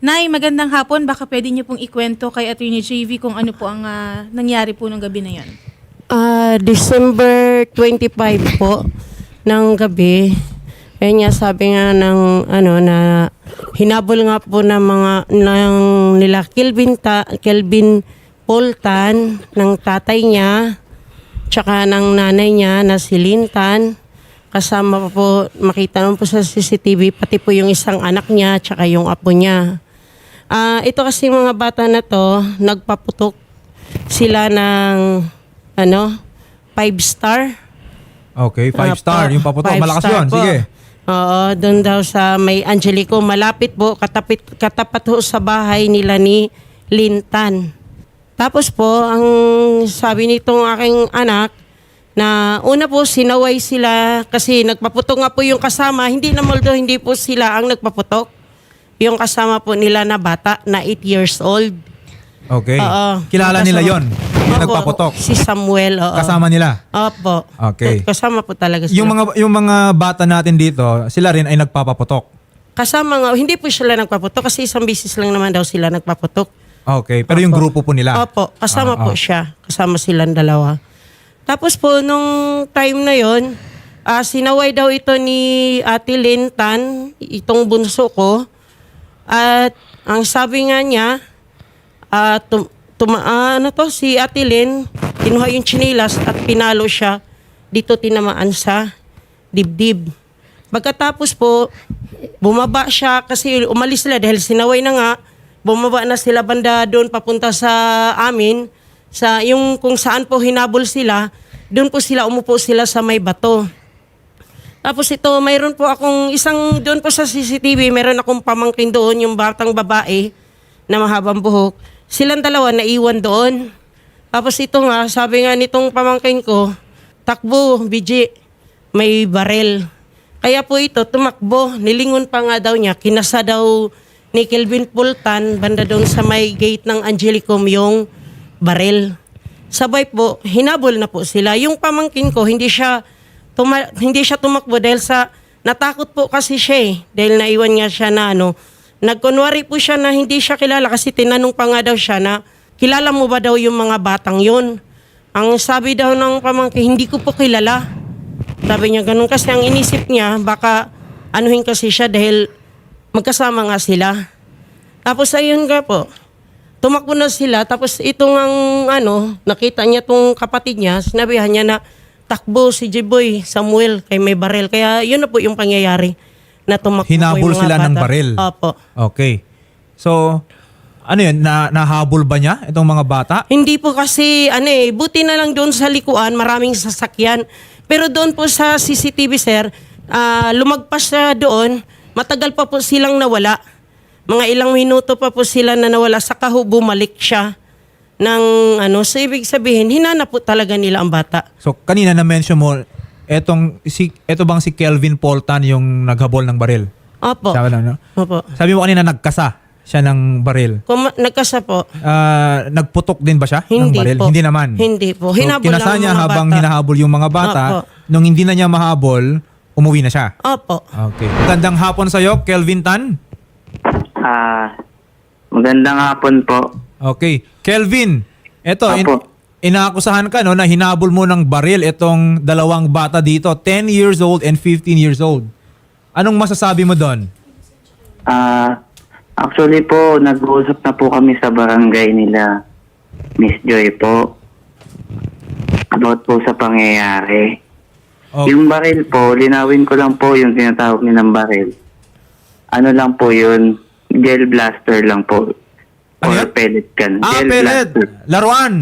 Nay, magandang hapon. Baka pwede niyo pong ikwento kay Attorney JV kung ano po ang ah, nangyari po ng gabi na yon. Ah, December 25 po ng gabi. Ayun nga sabi nga ng ano na hinabol nga po ng mga ng nila Kelvin ta, Kelvin Poltan ng tatay niya tsaka ng nanay niya na si Lintan kasama po makita naman po sa CCTV pati po yung isang anak niya tsaka yung apo niya. Ah, ito kasi mga bata na to nagpaputok sila ng ano five star. Okay, five Ah, star. po. Yung paputok. Malakas yun. po. Sige. Oo, doon daw sa may Angelico, malapit po, katapit, katapat ho sa bahay nila ni Lintan. Tapos po, ang sabi nitong aking anak, na una po sinaway sila kasi nagpaputok nga po yung kasama, hindi na moldo, hindi po sila ang nagpaputok. Yung kasama po nila na bata na 8 years old. Okay. Oo. Kilala Kasama- nila yon. Yung Opo, nagpaputok. Si Samuel, oo. Kasama nila. Opo. Okay. Kasama po talaga sila. Yung mga yung mga bata natin dito, sila rin ay nagpapaputok. Kasama nga, hindi po sila nagpaputok kasi isang bisis lang naman daw sila nagpaputok. Okay, pero yung Opo. grupo po nila. Opo, kasama Ah, po ah. siya. Kasama silang dalawa. Tapos po, nung time na yon, ah, sinaway daw ito ni Ate Lintan, itong bunso ko. At ang sabi nga niya, ah, tum, tuma- ah, ano to, si Ate Lin, kinuha yung chinilas at pinalo siya. Dito tinamaan sa dibdib. Pagkatapos po, bumaba siya kasi umalis sila dahil sinaway na nga. Bumaba na sila banda doon papunta sa amin. Sa yung kung saan po hinabol sila, doon po sila umupo sila sa may bato. Tapos ito, mayroon po akong isang doon po sa CCTV, mayroon akong pamangkin doon, yung batang babae na mahabang buhok. Silang dalawa naiwan doon. Tapos ito nga, sabi nga nitong pamangkin ko, takbo, BG, may barel. Kaya po ito, tumakbo, nilingon pa nga daw niya, kinasa daw ni Kelvin Pultan, banda doon sa may gate ng Angelicum yung barel. Sabay po, hinabol na po sila. Yung pamangkin ko, hindi siya tuma- hindi siya tumakbo dahil sa natakot po kasi siya eh. Dahil naiwan nga siya na ano. Nagkunwari po siya na hindi siya kilala kasi tinanong pa nga daw siya na kilala mo ba daw yung mga batang yon? Ang sabi daw ng pamangkin, hindi ko po kilala. Sabi niya ganun kasi ang inisip niya baka anuhin kasi siya dahil magkasama nga sila. Tapos ayun nga po, tumakbo na sila. Tapos itong ang ano, nakita niya tong kapatid niya, sinabihan niya na takbo si Jiboy Samuel kay may barel. Kaya yun na po yung pangyayari na tumakbo Hinabol yung mga sila ng bata. baril. Opo. Okay. So, ano yun? Na, nahabol ba niya itong mga bata? Hindi po kasi, ano eh, buti na lang doon sa likuan, maraming sasakyan. Pero doon po sa CCTV, sir, ah, lumagpas siya doon, matagal pa po silang nawala. Mga ilang minuto pa po sila na nawala, saka ho bumalik siya ng ano, so ibig sabihin, hinanap po talaga nila ang bata. So, kanina na-mention mo, etong, si, eto bang si Kelvin Poltan yung naghabol ng baril? Opo. Sabi, na, no? Opo. Sabi mo kanina nagkasa siya ng baril. Kung ma- nagkasa po, Ah, nagputok din ba siya Hindi ng baril? po. Hindi naman. Hindi po. So, Hinabol kinasa lang ang niya mga habang bata. hinahabol yung mga bata. Opo. Nung hindi na niya mahabol, umuwi na siya. opo. Okay. Magandang hapon sa'yo, Kelvin Tan. Ah, magandang hapon po. Okay. Kelvin, eto, in, Apo. inaakusahan ka no, na hinabol mo ng baril itong dalawang bata dito, 10 years old and 15 years old. Anong masasabi mo doon? Ah, actually po, nag-uusap na po kami sa barangay nila, Miss Joy po. About po sa pangyayari. Okay. Yung baril po, linawin ko lang po yung tinatawag nilang baril. Ano lang po yun, gel blaster lang po. Ano Or yan? pellet gun. Ah, gel pellet. blaster. Laruan.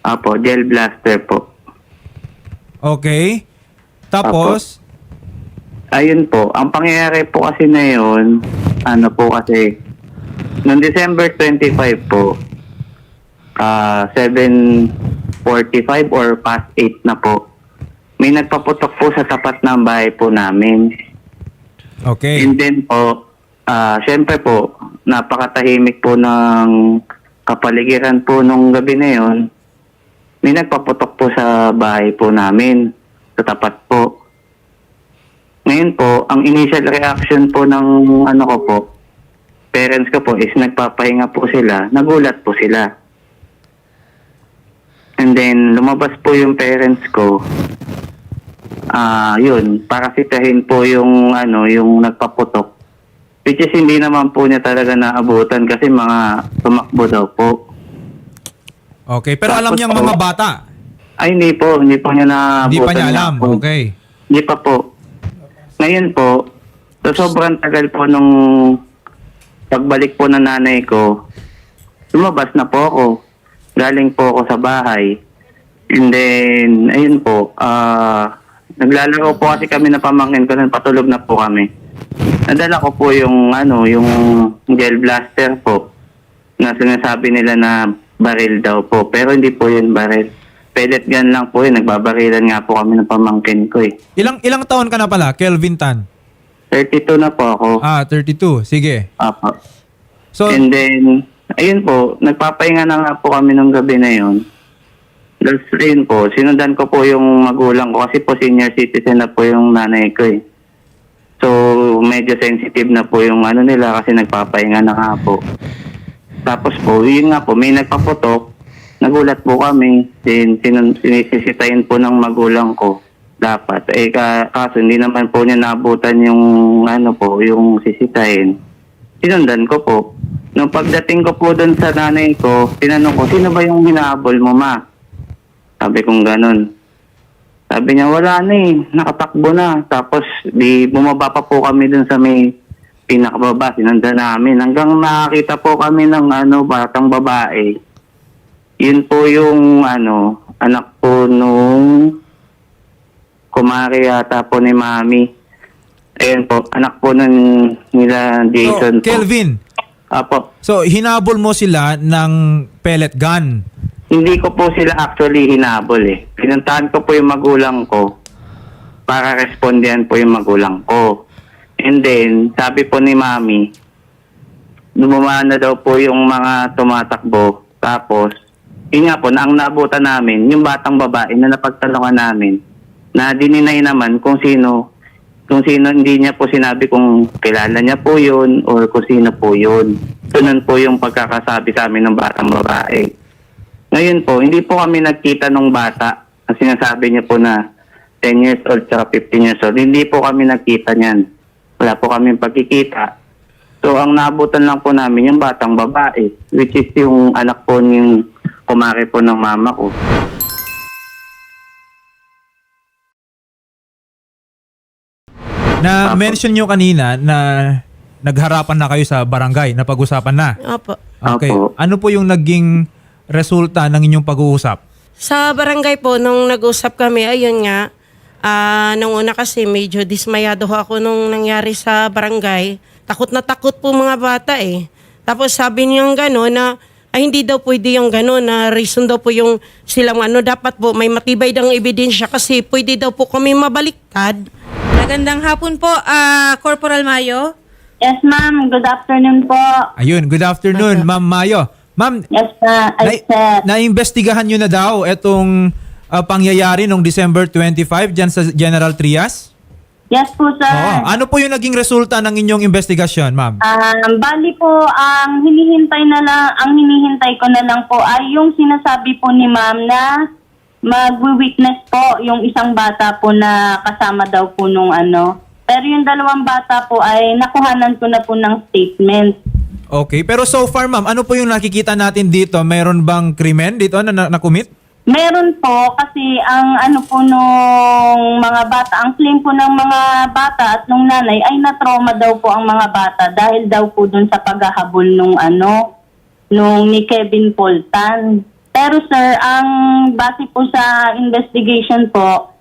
Apo, gel blaster po. Okay. Tapos, Ayun po, ang pangyayari po kasi na yun, ano po kasi, noong December 25 po, ah 7.45 or past 8 na po, may nagpaputok po sa tapat ng bahay po namin. okay. And then po, ah syempre po, napakatahimik po ng kapaligiran po nung gabi na yun. May nagpaputok po sa bahay po namin, sa tapat po. Ngayon po, ang initial reaction po ng ano ko po, parents ko po is nagpapahinga po sila, nagulat po sila. And then, lumabas po yung parents ko. Ah, yun, parasitahin po yung ano, yung nagpaputok. Which is hindi naman po niya talaga naabutan kasi mga tumakbo daw po. Okay, pero alam Tapos niyang po- mga bata. Ay, hindi po, hindi po niya naabutan. Hindi pa niya alam. po. Okay. Hindi pa po. Ngayon po, sa sobrang tagal po nung pagbalik po ng nanay ko, lumabas na po ako. Galing po ako sa bahay. And then, ayun po, ah, naglalaro po kasi kami na pamangkin ko, nun patulog na po kami. Nadala ko po yung, ano, yung gel blaster po na sinasabi nila na baril daw po. Pero hindi po yun baril. Pellet gun lang po yun. Nagbabarilan nga po kami ng pamangkin ko eh. Ilang ilang taon ka na pala, Kelvin Tan? 32 na po ako. Ah, 32. Sige. Apo. So, And then, ayun po, nagpapahinga na nga po kami nung gabi na yun. Tapos ayun po, sinundan ko po yung magulang ko kasi po senior citizen na po yung nanay ko eh. So, medyo sensitive na po yung ano nila kasi nagpapahinga na nga po. Tapos po, yun nga po, may nagpaputok. Nagulat po kami. Then, sinun- sinisisitayin po ng magulang ko. Dapat. Eh, ka- kaso hindi naman po niya naabutan yung, ano po, yung sisitayin. Sinundan ko po. Nung pagdating ko po doon sa nanay ko, tinanong ko, sino ba yung hinahabol mo, ma? Sabi kong ganun. Sabi niya, wala na eh. Nakatakbo na. Tapos, di bumaba pa po kami dun sa may pinakababa. Sinundan namin. Hanggang nakakita po kami ng ano, batang babae. Yun po yung ano, anak po nung kumari yata po ni mami. Ayun po, anak po nun nila so Jason po. Kelvin, Apo. so hinabol mo sila ng pellet gun. Hindi ko po sila actually hinabol eh. Pinuntahan ko po yung magulang ko para respondihan po yung magulang ko. And then, sabi po ni mami, dumaan daw po yung mga tumatakbo. Tapos, yun nga po, na ang naabutan namin, yung batang babae na napagtalungan namin, na dininay naman kung sino, kung sino hindi niya po sinabi kung kilala niya po yun or kung sino po yun. Sunod po yung pagkakasabi sa amin ng batang babae. Ngayon po, hindi po kami nagkita nung bata. Ang sinasabi niya po na 10 years old tsaka 15 years old. Hindi po kami nagkita niyan. Wala po kami pagkikita. So, ang naabutan lang po namin yung batang babae, which is yung anak po yung kumari po ng mama ko. Na Apo. mention nyo kanina na nagharapan na kayo sa barangay, na pag-usapan na. Opo. Okay. Apo. Ano po yung naging resulta ng inyong pag-uusap? Sa barangay po, nung nag-usap kami, ayun nga, ah nung una kasi medyo dismayado ako nung nangyari sa barangay. Takot na takot po mga bata eh. Tapos sabi niyang gano'n na, ay hindi daw pwede yung gano'n na reason daw po yung silang ano, dapat po may matibay ng ebidensya kasi pwede daw po kami mabaliktad. Magandang hapon po, ah, Corporal Mayo. Yes, ma'am. Good afternoon po. Ayun, good afternoon, Ma'am Mayo. Ma'am, Yes, sir. na, naimbestigahan nyo na daw itong ah, pangyayari nung December 25 dyan sa General Trias? Yes po, sir. Oo. Ano po yung naging resulta ng inyong investigasyon, ma'am? Um, bali po, ang hinihintay na lang, ang hinihintay ko na lang po ay yung sinasabi po ni ma'am na mag-witness po yung isang bata po na kasama daw po nung ano. Pero yung dalawang bata po ay nakuhanan ko na po ng statement. Okay, pero so far ma'am, ano po yung nakikita natin dito? Mayroon bang krimen dito na na- na-commit? Meron po kasi ang ano po nung mga bata, ang claim po ng mga bata at nung nanay ay na-trauma daw po ang mga bata dahil daw po dun sa paghahabol nung ano, nung ni Kevin Poltan. Pero sir, ang base po sa investigation po,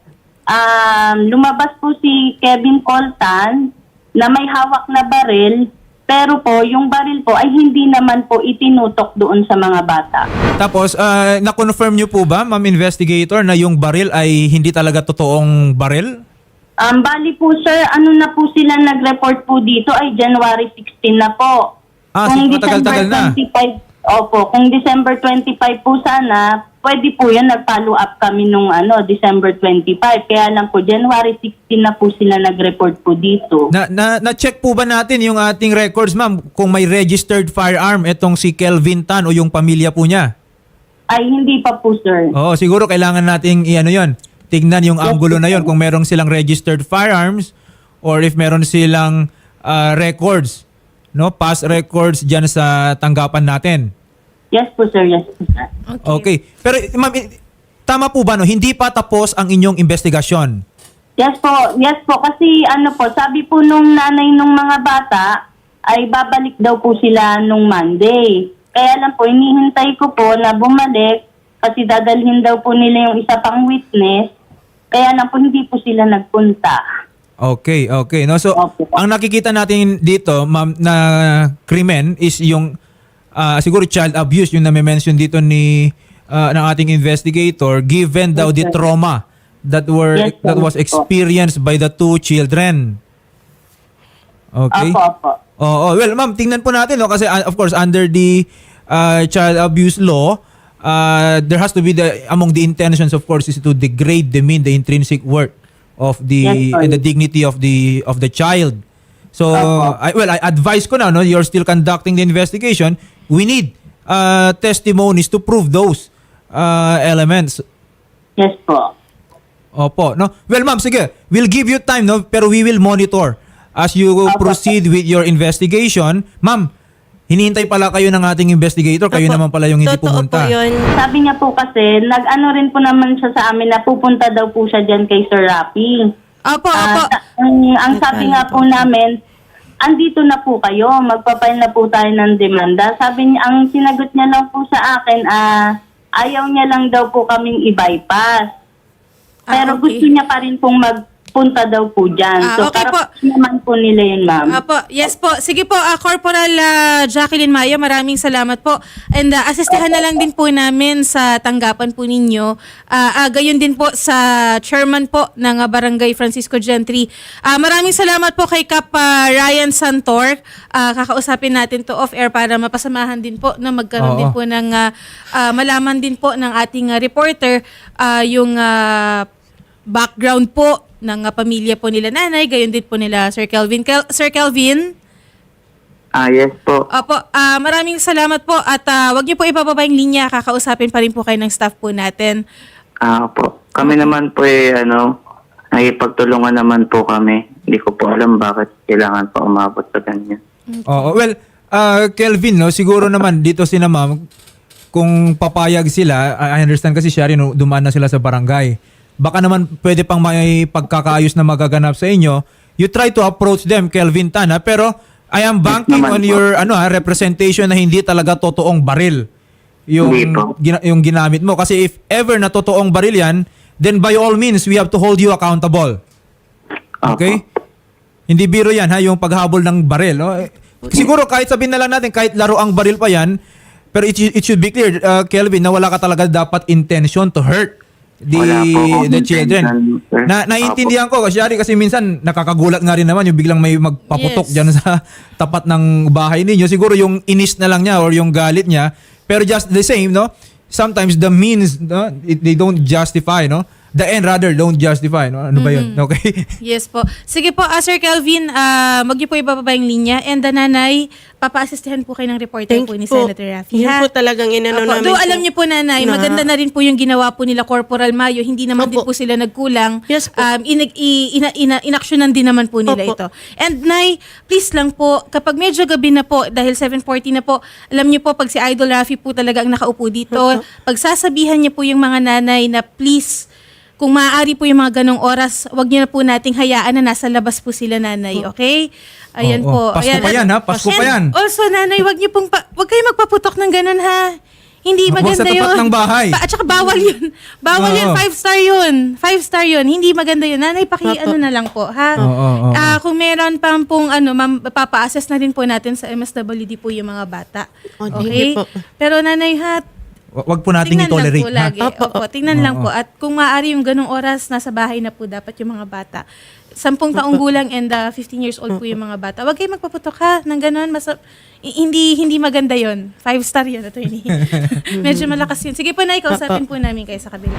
um, lumabas po si Kevin Poltan na may hawak na baril pero po, yung baril po ay hindi naman po itinutok doon sa mga bata. Tapos, ah, na-confirm nyo po ba, ma'am investigator, na yung baril ay hindi talaga totoong baril? Um, bali po sir, ano na po sila nag-report po dito ay January 16 na po. Ah, sige, matagal-tagal na. 25, opo, kung December 25 po sana, pwede po yun, nag-follow up kami nung ano, December 25. Kaya lang po, January 16 na po sila nag-report po dito. Na, na, na-check po ba natin yung ating records, ma'am, kung may registered firearm itong si Kelvin Tan o yung pamilya po niya? Ay, hindi pa po, sir. Oo, siguro kailangan nating i-ano yon. Tignan yung angulo na yon kung merong silang registered firearms or if meron silang ah, records, no? Past records diyan sa tanggapan natin. Yes po, sir. Yes po, sir. Okay. Pero ma'am, i- tama po ba no? Hindi pa tapos ang inyong investigasyon. Yes po, yes po. Kasi ano po, sabi po nung nanay nung mga bata, ay babalik daw po sila nung Monday. Kaya lang po, hinihintay ko po na bumalik kasi dadalhin daw po nila yung isa pang witness. Kaya lang po, hindi po sila nagpunta. Okay, okay. No, so Opo. ang nakikita natin dito, ma'am, na krimen is yung ah, siguro child abuse yung na-mention dito ni ah, ng ating investigator given daw the Yes, trauma that were Yes, that was experienced by the two children. Okay? Apo, apo. Oo, well, ma'am, tingnan po natin no kasi uh, of course under the uh, child abuse law, uh, there has to be the among the intentions of course is to degrade, demean the intrinsic worth of the Yes, and the dignity of the of the child. So. I, well, I advise ko na no, you're still conducting the investigation. We need uh, testimonies to prove those uh, elements. Yes po. Opo, no? Well, ma'am, sige. We'll give you time, no? Pero we will monitor as you Opo. proceed with your investigation. Ma'am, hinihintay pala kayo ng ating investigator. Kayo Opo. naman pala yung hindi Totoo pumunta. po yun. Sabi niya po kasi, nag-ano rin po naman siya sa amin na pupunta daw po siya dyan kay Sir Rafi. Opo, Ah, opo. sa- ang, ang sabi nga po namin, andito na po kayo, magpapail na po tayo ng demanda. Sabi niya, ang sinagot niya lang po sa akin, ah, ayaw niya lang daw po kaming i-bypass. Ah, Pero okay. gusto niya pa rin pong magpunta daw po dyan. Ah, so, okay para po. naman po nila yun, ma'am. Apo, yes po. Sige po, ah, Corporal ah, Jacqueline Maya, maraming salamat po. And uh, asistihan na lang din po namin sa tanggapan po ninyo. Ah, ah, gayon din po sa chairman po ng ah, Barangay Francisco Gentry. Ah, maraming salamat po kay Kap ah, Ryan Santor. Ah, kakausapin natin to off-air para mapasamahan din po na magkaroon Oo. din po ng ah, ah, malaman din po ng ating ah, reporter ah, yung ah, background po ng ah, pamilya po nila nanay, gayon din po nila Sir Kelvin. Kel- Sir Kelvin, Ah, yes po. Opo, ah, maraming salamat po at ah, wag niyo po ibababa yung linya, kakausapin pa rin po kayo ng staff po natin. Ah, po. Kami naman po eh, ano, nakipagtulungan naman po kami. Hindi ko po alam bakit kailangan pa umabot sa ganyan. Oo, well, uh, Kelvin, no, siguro naman dito si na ma'am, kung papayag sila, I I understand kasi siya rin, no, dumaan na sila sa barangay. Baka naman pwede pang may pagkakaayos na magaganap sa inyo. You try to approach them, Kelvin Tan, ha? pero I am banking naman on po. your ano ha, representation na hindi talaga totoong baril yung gina- yung ginamit mo kasi if ever na totoong baril yan, then by all means we have to hold you accountable. Okay? Hindi biro yan ha, yung paghabol ng baril. No? Eh, Siguro kahit sabihin na lang natin, kahit laro ang baril pa yan, pero it, it should be clear, uh, Kelvin, na wala ka talaga dapat intention to hurt the the children. Na naiintindihan ko kasi kasi minsan nakakagulat nga rin naman yung biglang may magpaputok Yes. diyan sa tapat ng bahay ninyo. Siguro yung inis na lang niya or yung galit niya. Pero just the same, no? Sometimes the means, no? It, they don't justify, no? The end rather don't justify, no? Ano ba yun? Okay? Yes po. Sige po, ah, Sir Kelvin, ah, wag niyo po ibababa yung linya and the nanay, papa-assistihan po kayo ng reporter Thank po ni po. Senator Rafi. Yun ha? po talagang inano Opo. namin. Do alam niyo po nanay, Na- maganda na rin po yung ginawa po nila Corporal Mayo. Hindi naman din po sila nagkulang. Yes po. Um, in, ina, ina, inaksyonan din naman po nila Opo. ito. And Nay, please lang po, kapag medyo gabi na po, dahil 7.40 na po, alam niyo po, pag si Idol Rafi po talaga ang nakaupo dito, pagsasabihan niyo po yung mga nanay na please, kung maaari po yung mga ganong oras, wag niyo na po nating hayaan na nasa labas po sila nanay, okay? Ayan Oo, po. oo. Pasko pa yan, ha? Pasko pa yan. Also, nanay, wag niyo pong, pa, wag kayo magpaputok ng ganon, ha? Hindi Huwag maganda sa tapat yun. ng bahay. Pa- at saka bawal yun. Bawal yun. Oo. Five star yun. Five star yun. Hindi maganda yun. Nanay, paki ano na lang po, ha? Oo, oo, oo. Ah, kung meron pang pong ano, ma'am, papa-assess na rin po natin sa MSWD po yung mga bata. Oh, Okay? you po. Pero nanay, ha, Wag po natin tingnan lang i-tolerate. po ha? lagi. Opo. Opo, tingnan lang Oo. po. At kung maaari yung ganong oras, nasa bahay na po dapat yung mga bata. Sampung taong gulang and uh, 15 years old po yung mga bata. Huwag kayo magpaputok ha ng ganon. Mas, hindi hindi maganda yon Five star yun, attorney. Medyo malakas yun. Sige po na, ikausapin po namin kayo sa kabila.